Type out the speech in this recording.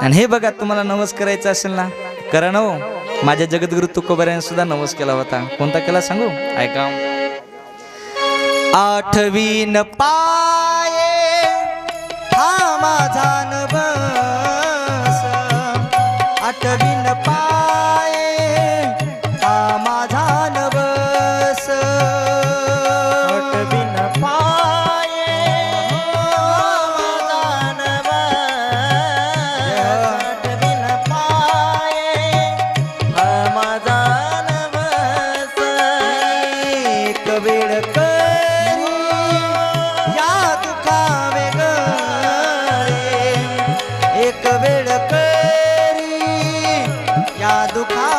आणि हे बघा तुम्हाला नवस करायचा असेल ना? करा ना हो. माझ्या जगद्गुरु तुकोबऱ्याने सुद्धा नवस केला होता. कोणता केला सांगू? ऐका. आठवीन पाये हा माझा नवस आठवीन पाय वेळ करी. या दुखा